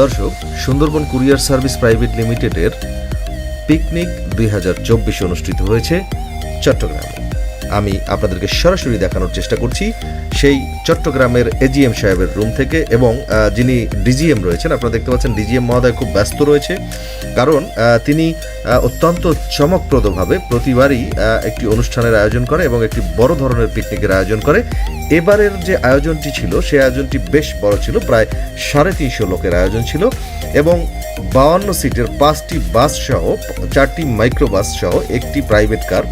দর্শক Sundarban courier service private লিমিটেডের picnic দুই হাজার চব্বিশ অনুষ্ঠিত হয়েছে চট্টগ্রামে। আমি আপনাদেরকে সরাসরি দেখানোর চেষ্টা করছি। সেই চট্টগ্রামের এজিএম সাহেবের রুম থেকে এবং যিনি ডিজিএম রয়েছেন, আপনারা দেখতে পাচ্ছেন ডিজিএম মহোদয় খুব ব্যস্ত রয়েছে। কারণ তিনি অত্যন্ত চমকপ্রদভাবে প্রতিবারই একটি অনুষ্ঠানের আয়োজন করে এবং একটি বড় ধরনের পিকনিকের আয়োজন করে। এবারের যে আয়োজনটি ছিল, সেই আয়োজনটি বেশ বড় ছিল, প্রায় সাড়ে তিনশো লোকের আয়োজন ছিল এবং বাউান্ন সিটের পাঁচটি বাস সহ, চারটি মাইক্রোবাস সহ একটি প্রাইভেট কার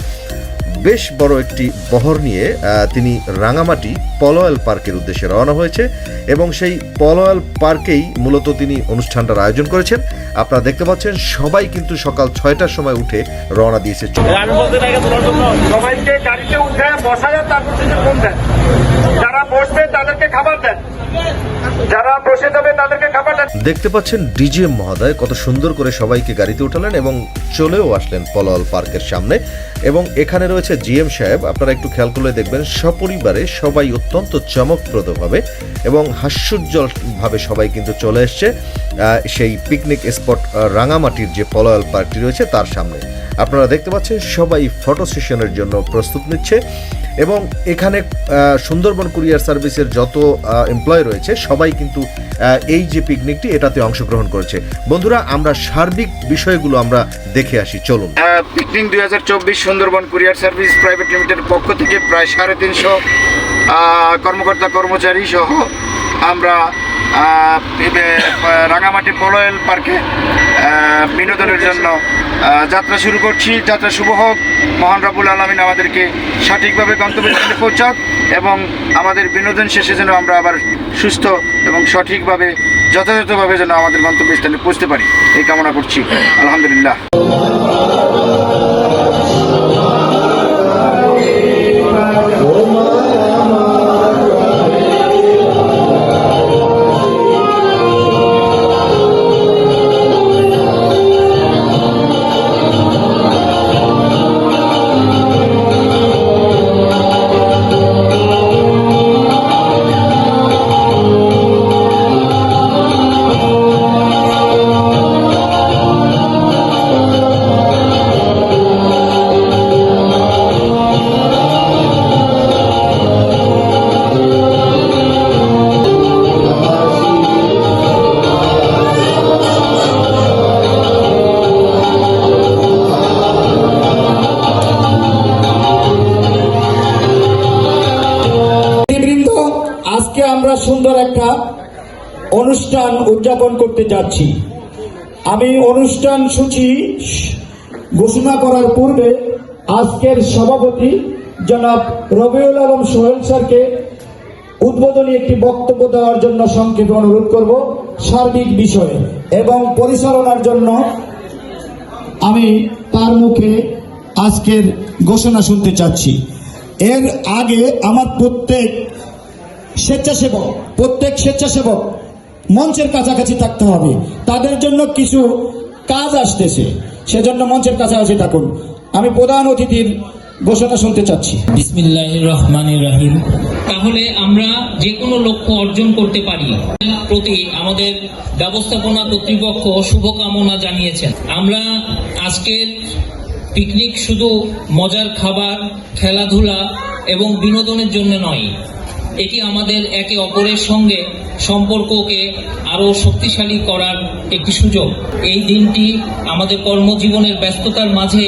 বেশ বড় একটি বহর নিয়ে আহ, তিনি রাঙামাটি পলোয়াল পার্কের উদ্দেশ্যে রওনা হয়েছে এবং সেই পলোয়াল পার্কেই মূলত তিনি অনুষ্ঠানটার আয়োজন করেছেন। আপনারা দেখতে পাচ্ছেন সবাই কিন্তু সকাল ছয়টার সময় উঠে রওনা দিয়েছে। আমি বলতে লাগে সবাইকে গাড়িতে উঠে বসায় তারপর থেকে ফোন দেন দেখতে পাচ্ছেন ডিজিএম মহোদয় কত সুন্দর করে সবাইকে গাড়িতে উঠালেন এবং চলেও আসলেন পলল পার্কের সামনে। এবং এখানে রয়েছে জিএম সাহেব, আপনারা একটু খেয়াল করলে দেখবেন সপরিবারে সবাই অত্যন্ত চমকপ্রদভাবে এবং হাস্যোজ্জ্বলভাবে সবাই কিন্তু চলে এসছে সেই পিকনিক স্পট রাঙামাটির যে পলয়াল পার্কটি রয়েছে তার সামনে। আপনারা দেখতে পাচ্ছেন, সবাই ফটো সেশনের জন্য প্রস্তুত নিচ্ছে এবং এখানে সুন্দরবন কুরিয়ার সার্ভিসের যত এমপ্লয় রয়েছে, সবাই কিন্তু এই যে পিকনিকটি এটাতে অংশগ্রহণ করেছে। বন্ধুরা, আমরা সার্বিক বিষয়গুলো আমরা দেখে আসি, চলুন। পিকনিক দুই হাজার চব্বিশ সুন্দরবন কুরিয়ার সার্ভিস প্রাইভেট লিমিটেডের পক্ষ থেকে প্রায় সাড়ে তিনশো কর্মকর্তা কর্মচারী সহ আমরা রাঙামাটি পলয়েল পার্কে বিনোদনের জন্য যাত্রা শুরু করছি। যাত্রা শুভ হোক। মহান রাবুল আলমিন আমাদেরকে সঠিকভাবে গন্তব্যস্থানে পৌঁছাক এবং আমাদের বিনোদন শেষে যেন আমরা আবার সুস্থ এবং সঠিকভাবে, যথাযথভাবে যেন আমাদের গন্তব্যস্থানে পৌঁছতে পারি। এই কামনা করছি। আলহামদুলিল্লাহ। অনুষ্ঠান উদযাপন করতে যাচ্ছি। আমি অনুষ্ঠান সূচি ঘোষণা করার পূর্বে আজকের সভাপতি জনাব রবিউল আলম সোহেল স্যারকে উদ্বোধনী একটি বক্তব্য দেওয়ার জন্য সংক্ষেপে অনুরোধ করব সার্বিক বিষয়ে এবং পরিচালনার জন্য। আমি তার মুখে আজকের ঘোষণা শুনতে চাচ্ছি। এর আগে আমার প্রত্যেক স্বেচ্ছাসেবক প্রত্যেক স্বেচ্ছাসেবক মঞ্চের কাছাকাছি থাকতে হবে। তাদের জন্য কিছু কাজ আসতেছে। সেজন্য মঞ্চের কাছাকাছি থাকুন। আমি প্রধান অতিথির ঘোষণা শুনতে চাচ্ছি। বিসমিল্লাহ রহমান রাহিম। তাহলে আমরা যে কোনো লক্ষ্য অর্জন করতে পারি। প্রতি আমাদের ব্যবস্থাপনা কর্তৃপক্ষ শুভকামনা জানিয়েছেন। আমরা আজকের পিকনিক শুধু মজার খাবার, খেলাধুলা এবং বিনোদনের জন্য নয় এটি আমাদের একে অপরের সঙ্গে সম্পর্ককে আরও শক্তিশালী করার একটি সুযোগ। এই দিনটি আমাদের কর্মজীবনের ব্যস্ততার মাঝে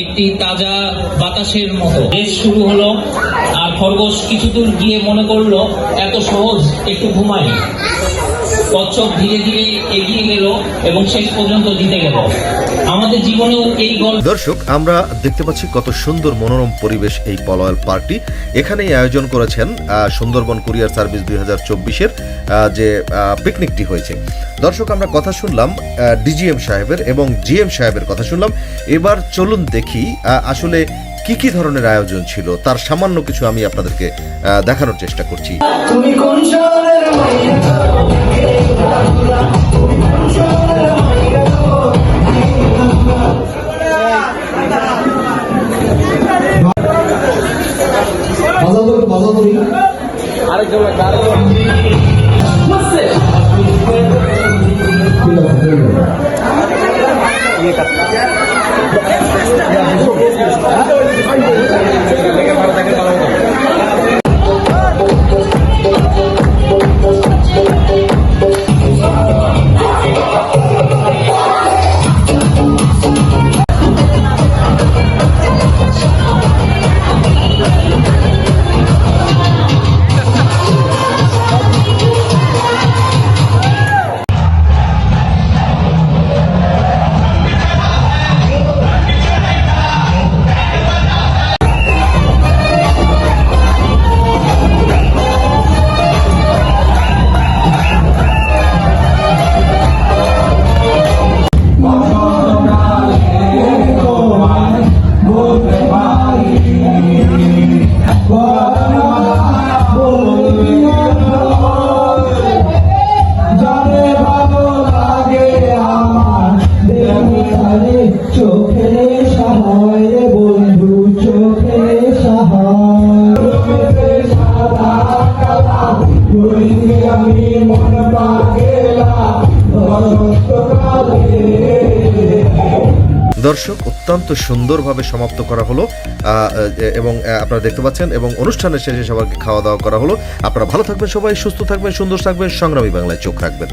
একটি তাজা বাতাসের মতো। দেশ শুরু হলো, আর খরগোশ কিছু দূর গিয়ে মনে করল, এত সহজ একটু ঘুমাই। কচ্ছপ ধীরে ধীরে এগিয়ে গেল এবং শেষ পর্যন্ত জিতে গেল। আমাদের জীবনেও এই গল্প দর্শক আমরা দেখতে পাচ্ছি কত সুন্দর মনোরম পরিবেশ এই পলয়াল পার্কটি। এখানেই আয়োজন করেছেন আহ, সুন্দরবন কুরিয়ার সার্ভিস দুই হাজার চব্বিশের যে আহ, পিকনিকটি হয়েছে। দর্শক আমরা কথা শুনলাম ডিজিএম সাহেবের এবং জিএম সাহেবের কথা শুনলাম। এবার চলুন দেখি আসলে কি কি ধরনের আয়োজন ছিল তার সামান্য কিছু আমি আপনাদেরকে আহ, দেখানোর চেষ্টা করছি। তুমি কোন আরেকজন আরেকজন। ঠিক আছে দর্শক, অত্যন্ত সুন্দরভাবে সমাপ্ত করা হলো। এবং আপনারা দেখতে পাচ্ছেন, এবং অনুষ্ঠানের শেষে সবাইকে খাওয়া দাওয়া করা হলো। আপনারা ভালো থাকবেন সবাই, সুস্থ থাকবেন, সুন্দর থাকবেন, সংগ্রামী বাংলায় চোখ রাখবেন।